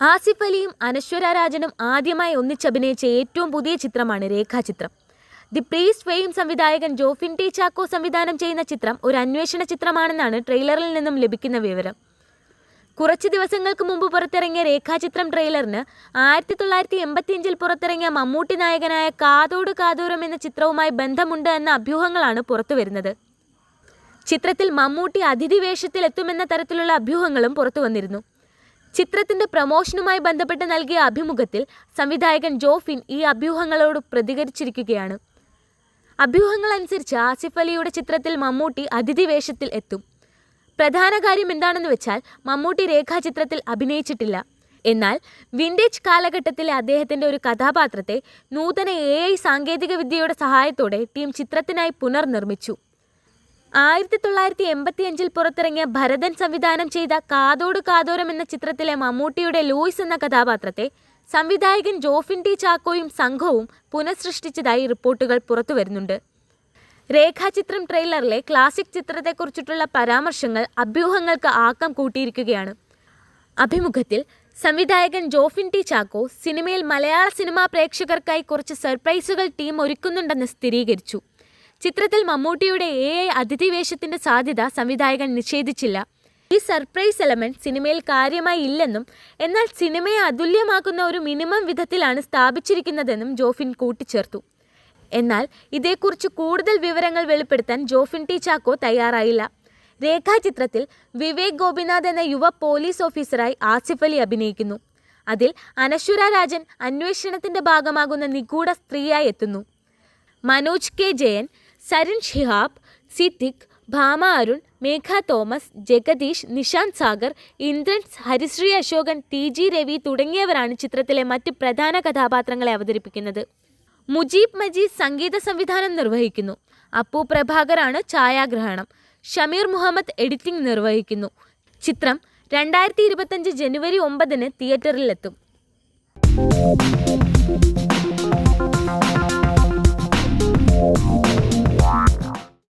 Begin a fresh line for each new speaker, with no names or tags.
ആസിഫ് അലിയും അനശ്വര രാജനും ആദ്യമായി ഒന്നിച്ചഭിനയിച്ച ഏറ്റവും പുതിയ ചിത്രമാണ് രേഖാചിത്രം. ദി പ്രീസ്റ്റ് ഫെയിം സംവിധായകൻ ജോഫിൻ ടി ചാക്കോ സംവിധാനം ചെയ്യുന്ന ചിത്രം ഒരു അന്വേഷണ ചിത്രമാണെന്നാണ് ട്രെയിലറിൽ നിന്നും ലഭിക്കുന്ന വിവരം. കുറച്ച് ദിവസങ്ങൾക്ക് മുമ്പ് പുറത്തിറങ്ങിയ രേഖാചിത്രം ട്രെയിലറിന് ആയിരത്തി തൊള്ളായിരത്തി എൺപത്തിയഞ്ചിൽ പുറത്തിറങ്ങിയ മമ്മൂട്ടി നായകനായ കാതോട് കാതോരം എന്ന ചിത്രവുമായി ബന്ധമുണ്ട് എന്ന അഭ്യൂഹങ്ങളാണ് പുറത്തുവരുന്നത് ചിത്രത്തിൽ മമ്മൂട്ടി അതിഥി വേഷത്തിലെത്തുമെന്ന തരത്തിലുള്ള അഭ്യൂഹങ്ങളും പുറത്തു വന്നിരുന്നു. ചിത്രത്തിന്റെ പ്രമോഷനുമായി ബന്ധപ്പെട്ട് നൽകിയ അഭിമുഖത്തിൽ സംവിധായകൻ ജോഫിൻ ഈ അഭ്യൂഹങ്ങളോട് പ്രതികരിച്ചിരിക്കുകയാണ്. അഭ്യൂഹങ്ങൾ അനുസരിച്ച് ആസിഫ് അലിയുടെ ചിത്രത്തിൽ മമ്മൂട്ടി അതിഥി വേഷത്തിൽ എത്തും. പ്രധാന കാര്യം എന്താണെന്ന് വെച്ചാൽ മമ്മൂട്ടി രേഖാചിത്രത്തിൽ അഭിനയിച്ചിട്ടില്ല. എന്നാൽ വിന്റേജ് കാലഘട്ടത്തിലെ അദ്ദേഹത്തിന്റെ ഒരു കഥാപാത്രത്തെ നൂതന എ ഐ സാങ്കേതികവിദ്യയുടെ സഹായത്തോടെ ടീം ചിത്രത്തിനായി പുനർനിർമ്മിച്ചു. ആയിരത്തി തൊള്ളായിരത്തി എൺപത്തി അഞ്ചിൽ പുറത്തിറങ്ങിയ ഭരതൻ സംവിധാനം ചെയ്ത കാതോട് കാതോരം എന്ന ചിത്രത്തിലെ മമ്മൂട്ടിയുടെ ലൂയിസ് എന്ന കഥാപാത്രത്തെ സംവിധായകൻ ജോഫിൻ ടി ചാക്കോയും സംഘവും പുനഃസൃഷ്ടിച്ചതായി റിപ്പോർട്ടുകൾ പുറത്തുവരുന്നുണ്ട് രേഖാചിത്രം ട്രെയിലറിലെ ക്ലാസിക് ചിത്രത്തെക്കുറിച്ചിട്ടുള്ള പരാമർശങ്ങൾ അഭ്യൂഹങ്ങൾക്ക് ആക്കം കൂട്ടിയിരിക്കുകയാണ്. അഭിമുഖത്തിൽ സംവിധായകൻ ജോഫിൻ ടി ചാക്കോ സിനിമയിൽ മലയാള സിനിമാ പ്രേക്ഷകർക്കായി കുറച്ച് സർപ്രൈസുകൾ ടീം ഒരുക്കുന്നുണ്ടെന്ന് സ്ഥിരീകരിച്ചു. ചിത്രത്തിൽ മമ്മൂട്ടിയുടെ എ ഐ അതിഥി വേഷത്തിന്റെ സാധ്യത സംവിധായകൻ നിഷേധിച്ചില്ല. ഈ സർപ്രൈസ് എലമെന്റ് സിനിമയിൽ കാര്യമായി ഇല്ലെന്നും എന്നാൽ സിനിമയെ അതുല്യമാക്കുന്ന ഒരു മിനിമം വിധത്തിലാണ് സ്ഥാപിച്ചിരിക്കുന്നതെന്നും ജോഫിൻ കൂട്ടിച്ചേർത്തു. എന്നാൽ ഇതേക്കുറിച്ച് കൂടുതൽ വിവരങ്ങൾ വെളിപ്പെടുത്താൻ ജോഫിൻ ടി ചാക്കോ തയ്യാറായില്ല. രേഖാചിത്രത്തിൽ വിവേക് ഗോപിനാഥ് എന്ന യുവ പോലീസ് ഓഫീസറായി ആസിഫ് അലി അഭിനയിക്കുന്നു. അതിൽ അനശ്വര രാജൻ അന്വേഷണത്തിന്റെ ഭാഗമാകുന്ന നിഗൂഢ സ്ത്രീയായി എത്തുന്നു. Manoj K Jayan Saran Shihab Siddique Bhama Arun Megha Thomas Jagadish Nishant Sagar Indrans Harisree Ashokan T G Ravi തുടങ്ങിയവരാണ് ചിത്രത്തിലെ മറ്റ് പ്രധാന കഥാപാത്രങ്ങളെ അവതരിപ്പിക്കുന്നത്. മുജീബ് മജീദ് സംഗീത സംവിധാനം നിർവഹിക്കുന്നു. അപ്പു പ്രഭാകറാണ് ഛായാഗ്രഹണം. ഷമീർ മുഹമ്മദ് എഡിറ്റിംഗ് നിർവഹിക്കുന്നു. ചിത്രം രണ്ടായിരത്തി ഇരുപത്തഞ്ച് ജനുവരി ഒമ്പതിന് തിയേറ്ററിലെത്തും.